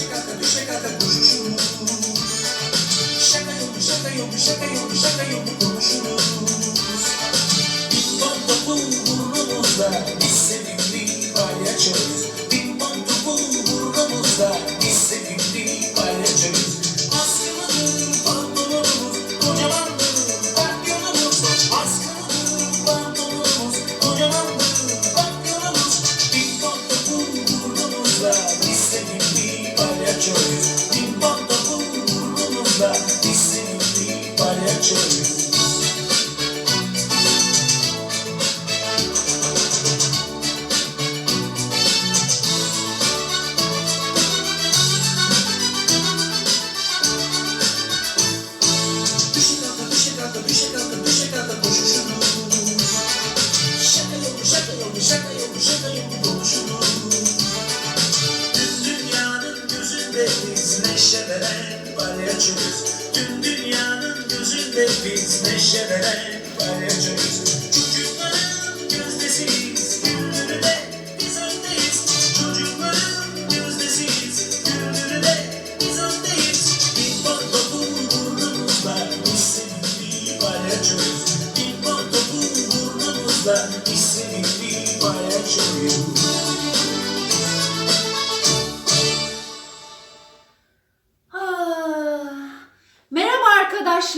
Şakata düşe kata koşuşum Şaka yok şaka yok şaka yok palyaçoyuz Tüm dünyanın gözünde biz neşe veren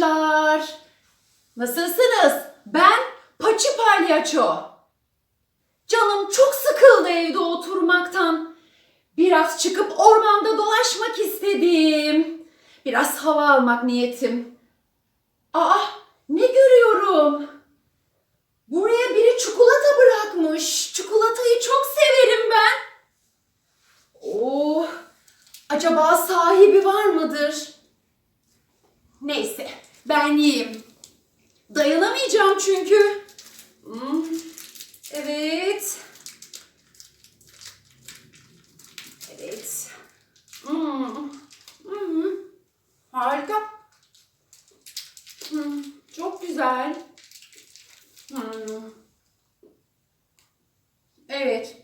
arkadaşlar. Nasılsınız? Ben Paçi Palyaço. Canım çok sıkıldı evde oturmaktan. Biraz çıkıp ormanda dolaşmak istedim. Biraz hava almak niyetim. Aa, ne görüyorum? Ben yiyeyim. Dayanamayacağım çünkü. Hmm, Evet. Evet. Hmm, hmm, Harika. Hmm, Çok güzel. Hmm. Evet.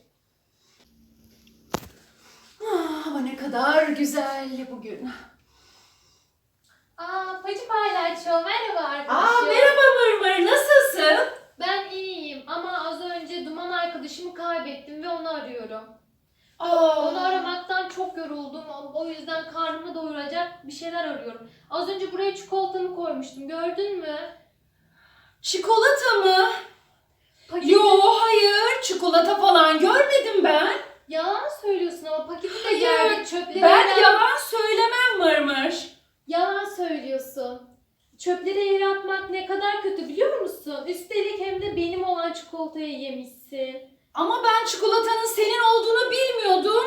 Ah, ne kadar güzel bugün. Aa, Pacı Paylaşıyor. Merhaba arkadaşım. Aa merhaba Mırmır, nasılsın? Ben iyiyim ama az önce Duman arkadaşımı kaybettim ve onu arıyorum. Aa, Onu aramaktan çok yoruldum. O yüzden karnımı doyuracak bir şeyler arıyorum. Az önce buraya çikolatamı koymuştum. Gördün mü? çikolata mı? Paketi... Yo hayır, çikolata falan görmedim ben. Yalan söylüyorsun ama paketi de geldi. Çöpleri Ben yalan söylemem Mırmır. Yalan söylüyorsun. Çöpleri yere atmak ne kadar kötü biliyor musun? Üstelik hem de benim olan çikolatayı yemişsin. Ama ben çikolatanın senin olduğunu bilmiyordum.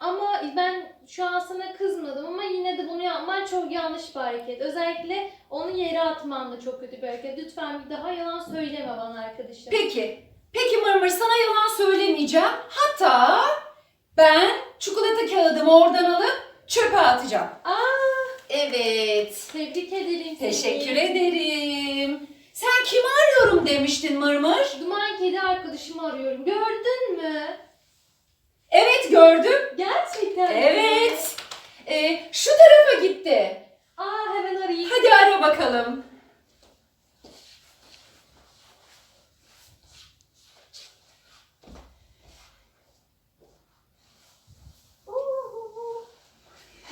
Ama ben şu an sana kızmadım ama yine de bunu yapman çok yanlış bir hareket. Özellikle onu yere atman da çok kötü bir hareket. Lütfen bir daha yalan söyleme bana arkadaşım. Peki, peki Mırmır sana yalan söylemeyeceğim. Hatta ben çikolata kağıdımı oradan alıp çöpe atacağım. Aa, Evet. tebrik ederim seni. Teşekkür ederim. Sen kimi arıyorum demiştin Mırmır? Duman kedi arkadaşımı arıyorum. Gördün mü? Evet gördüm. Gerçekten mi? Evet. Ee, şu tarafa gitti. Aa hemen arayayım. Hadi ara bakalım.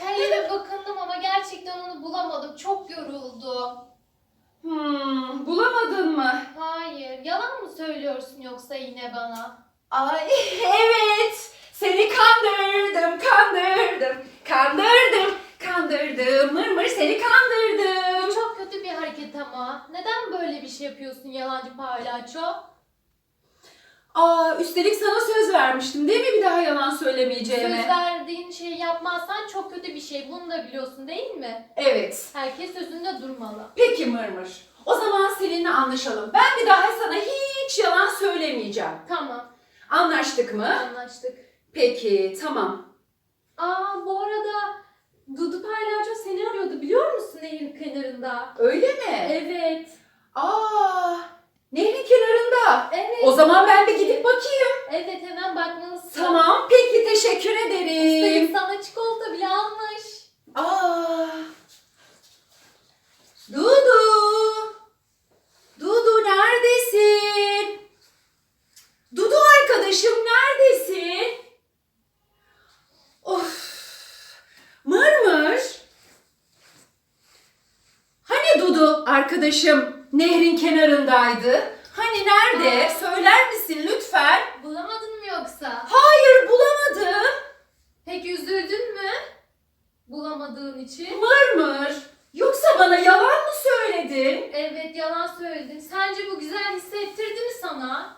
Her yere bakındım ama gerçekten onu bulamadım. Çok yoruldum. Hmm, bulamadın mı? Hayır. Yalan mı söylüyorsun yoksa yine bana? Ay evet. Seni kandırdım, kandırdım, kandırdım, kandırdım. Mırmır seni kandırdım. Çok kötü bir hareket ama. Neden böyle bir şey yapıyorsun yalancı palyaço? Aa, üstelik sana söz vermiştim değil mi bir daha yalan söylemeyeceğime? Söz verdiğin şeyi yapmazsan çok kötü bir şey. Bunu da biliyorsun değil mi? Evet. Herkes sözünde durmalı. Peki Mırmır. O zaman seninle anlaşalım. Ben bir daha sana hiç yalan söylemeyeceğim. Tamam. Anlaştık mı? Anlaştık. Peki, tamam. Aa bu arada Dudu palyaço seni arıyordu biliyor musun nehir kenarında? Öyle mi? Evet. Aa, nehrin kenarında. Evet. O zaman ben bir gidip bakayım. Evet hemen bakmalısın. Tamam, peki teşekkür Üstelik ederim. sana çikolata bile almış. Aa, Dudu. Dudu neredesin? Dudu arkadaşım neredesin? Of. Mırmır. Hani Dudu arkadaşım nehrin kenarındaydı? Hani nerede? Aa. Söyler misin lütfen? Bulamadın mı yoksa? Hayır bulamadım. Peki üzüldün mü? Bulamadığın için. Mırmır. Yoksa bana yalan mı söyledin? Evet yalan söyledin. Sence bu güzel hissettirdi mi sana?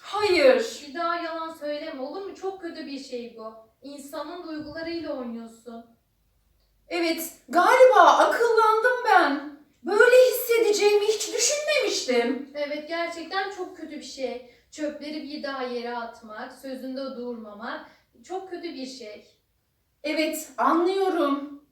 Hayır. Bir daha yalan söyleme olur mu? Çok kötü bir şey bu. İnsanın duygularıyla oynuyorsun. Evet, galiba akıllandım ben. Böyle hissedeceğimi hiç düşünmemiştim. Evet gerçekten çok kötü bir şey. Çöpleri bir daha yere atmak, sözünde durmamak çok kötü bir şey. Evet, anlıyorum.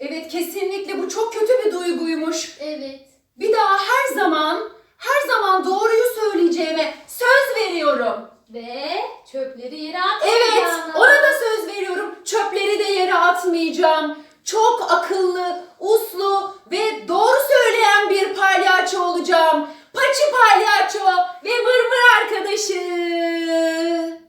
Evet, kesinlikle bu çok kötü bir duyguymuş. Evet. Bir daha her zaman, her zaman doğruyu söyleyeceğime söz veriyorum. Ve çöpleri yere Evet, atmayacağım. ona da söz veriyorum. Çöpleri de yere atmayacağım. Çok akıllı, uslu ve doğru söyleyen bir palyaço olacağım. Paçi palyaço ve mırmır arkadaşı.